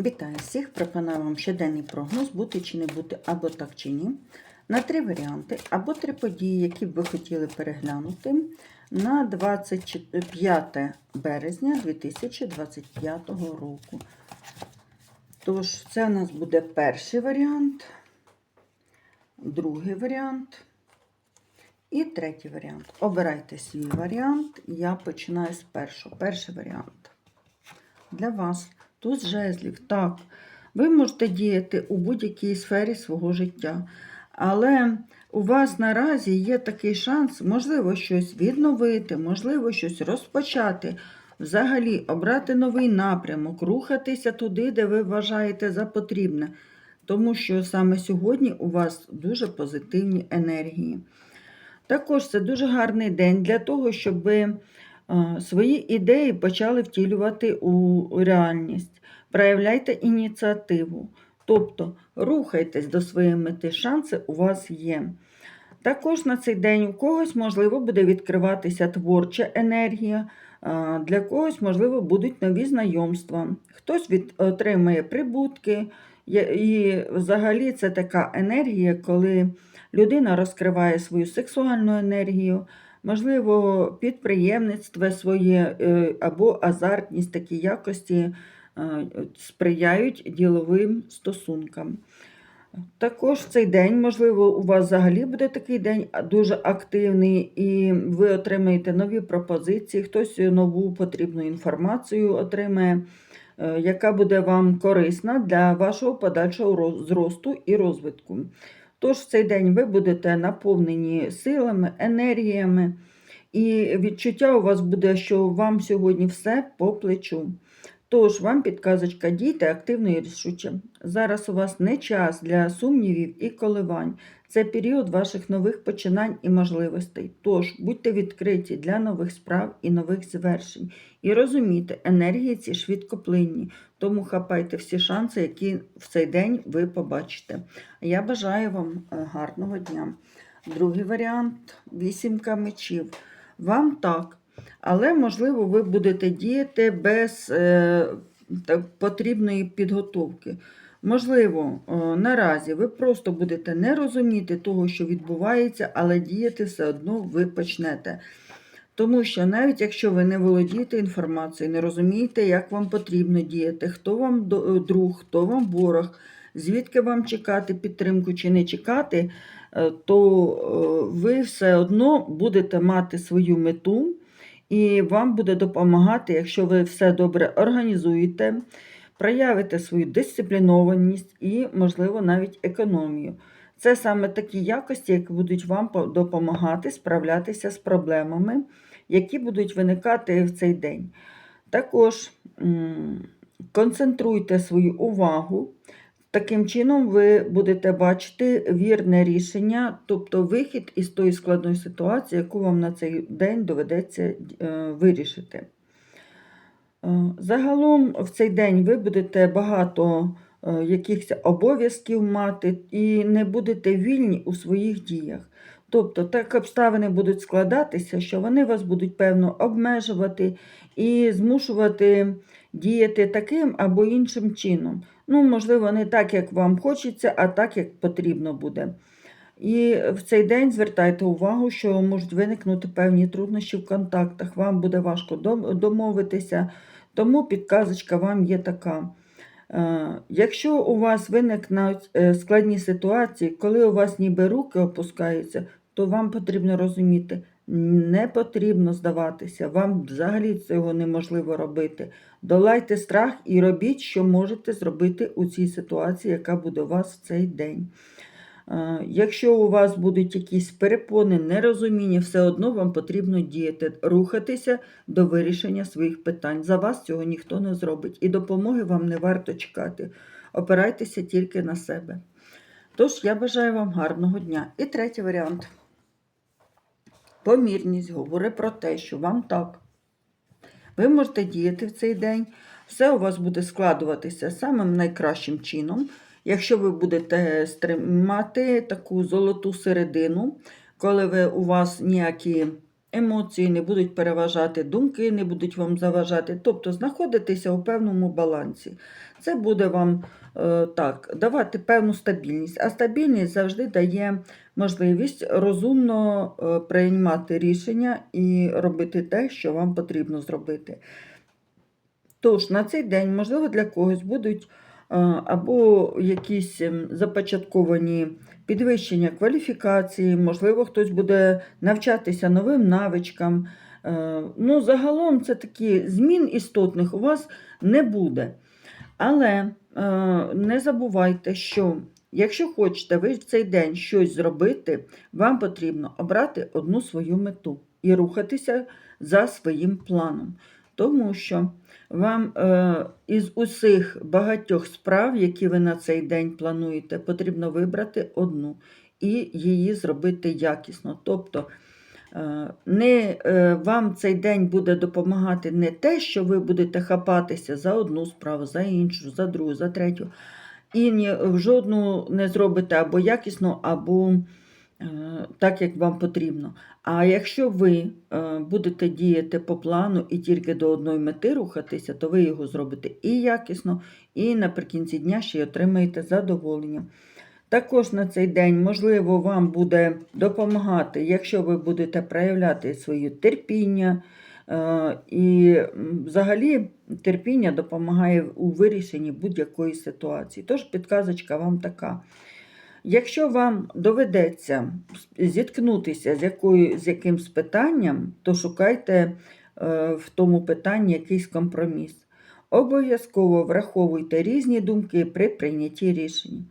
Вітаю всіх! Пропоную вам щоденний прогноз, бути чи не бути, або так чи ні, на три варіанти, або три події, які б ви хотіли переглянути на 25 березня 2025 року. Тож, це у нас буде перший варіант, другий варіант і третій варіант. Обирайте свій варіант. Я починаю з першого. Перший варіант. Для вас туз жезлів. Так, ви можете діяти у будь-якій сфері свого життя. Але у вас наразі є такий шанс, можливо, щось відновити, можливо, щось розпочати, взагалі обрати новий напрямок, рухатися туди, де ви вважаєте за потрібне. Тому що саме сьогодні у вас дуже позитивні енергії. Також це дуже гарний день для того, щоб свої ідеї почали втілювати у реальність. Проявляйте ініціативу. Тобто рухайтесь до своєї мети, шанси у вас є. Також на цей день у когось, можливо, буде відкриватися творча енергія, для когось, можливо, будуть нові знайомства. Хтось отримає прибутки. І взагалі це така енергія, коли людина розкриває свою сексуальну енергію, можливо, підприємництво своє е, або азартність, такі якості е, сприяють діловим стосункам. Також цей день, можливо, у вас взагалі буде такий день дуже активний, і ви отримаєте нові пропозиції, хтось нову потрібну інформацію отримає, е, яка буде вам корисна для вашого подальшого зросту і розвитку. Тож в цей день ви будете наповнені силами, енергіями, і відчуття у вас буде, що вам сьогодні все по плечу. Тож, вам підказочка, дійте активно і рішуче. Зараз у вас не час для сумнівів і коливань. Це період ваших нових починань і можливостей. Тож будьте відкриті для нових справ і нових звершень. І розумійте, енергії ці швидкоплинні, тому хапайте всі шанси, які в цей день ви побачите. Я бажаю вам е, гарного дня. Другий варіант вісімка мечів. Вам так. Але, можливо, ви будете діяти без е, потрібної підготовки. Можливо, е, наразі ви просто будете не розуміти того, що відбувається, але діяти все одно ви почнете. Тому що навіть якщо ви не володієте інформацією, не розумієте, як вам потрібно діяти, хто вам е, друг, хто вам ворог, звідки вам чекати підтримку чи не чекати, е, то е, ви все одно будете мати свою мету, і вам буде допомагати, якщо ви все добре організуєте, проявите свою дисциплінованість і, можливо, навіть економію. Це саме такі якості, які будуть вам допомагати справлятися з проблемами, які будуть виникати в цей день. Також концентруйте свою увагу. Таким чином, ви будете бачити вірне рішення, тобто вихід із тої складної ситуації, яку вам на цей день доведеться е, вирішити. Е, Загалом в цей день ви будете багато е, якихось обов'язків мати і не будете вільні у своїх діях. Тобто так обставини будуть складатися, що вони вас будуть певно обмежувати і змушувати діяти таким або іншим чином. Ну, можливо, не так, як вам хочеться, а так, як потрібно буде. І в цей день звертайте увагу, що можуть виникнути певні труднощі в контактах, вам буде важко домовитися, тому підказочка вам є така. Е, Якщо у вас виникнуть е, складні ситуації, коли у вас ніби руки опускаються, то вам потрібно розуміти, не потрібно здаватися, вам взагалі цього неможливо робити. Долайте страх і робіть, що можете зробити у цій ситуації, яка буде у вас в цей день. Е, Якщо у вас будуть якісь перепони, нерозуміння, все одно вам потрібно діяти, рухатися до вирішення своїх питань. За вас цього ніхто не зробить, і допомоги вам не варто чекати. Опирайтеся тільки на себе. Тож я бажаю вам гарного дня. І третій варіант. Помірність говорить про те, що вам так. Ви можете діяти в цей день, все у вас буде складуватися самим найкращим чином. Якщо ви будете стримати таку золоту середину, коли ви, у вас ніякі емоції не будуть переважати, думки не будуть вам заважати. Тобто знаходитеся у певному балансі. Це буде вам е, так, давати певну стабільність. А стабільність завжди дає можливість розумно е, приймати рішення і робити те, що вам потрібно зробити. Тож, на цей день, можливо, для когось будуть е, або якісь ем, започатковані підвищення кваліфікації, можливо, хтось буде навчатися новим навичкам. Е, Ну, загалом це такі змін істотних у вас не буде. Але е, не забувайте, що якщо хочете ви в цей день щось зробити, вам потрібно обрати одну свою мету і рухатися за своїм планом. Тому що вам е, із усіх багатьох справ, які ви на цей день плануєте, потрібно вибрати одну і її зробити якісно. Тобто е, не, е, вам цей день буде допомагати не те, що ви будете хапатися за одну справу, за іншу, за другу, за третю, і в жодну не зробите або якісно, або так, як вам потрібно. А якщо ви е, будете діяти по плану і тільки до одної мети рухатися, то ви його зробите і якісно, і наприкінці дня ще й отримаєте задоволення. Також на цей день, можливо, вам буде допомагати, якщо ви будете проявляти своє терпіння. Е, І взагалі терпіння допомагає у вирішенні будь-якої ситуації. Тож підказочка вам така. Якщо вам доведеться зіткнутися з, якою, з якимсь питанням, то шукайте е, в тому питанні якийсь компроміс. Обов'язково враховуйте різні думки при прийнятті рішень.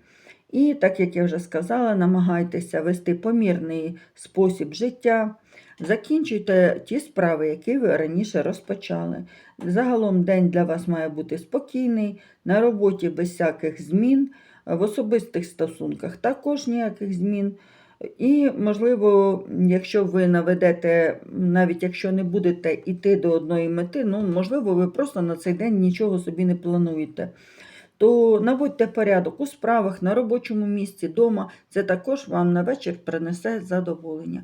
І, так як я вже сказала, намагайтеся вести помірний спосіб життя. Закінчуйте ті справи, які ви раніше розпочали. Загалом день для вас має бути спокійний, на роботі без всяких змін, в особистих стосунках також ніяких змін. І, можливо, якщо ви наведете, навіть якщо не будете йти до одної мети, ну, можливо, ви просто на цей день нічого собі не плануєте. То наводьте порядок у справах, на робочому місці, вдома. Це також вам на вечір принесе задоволення.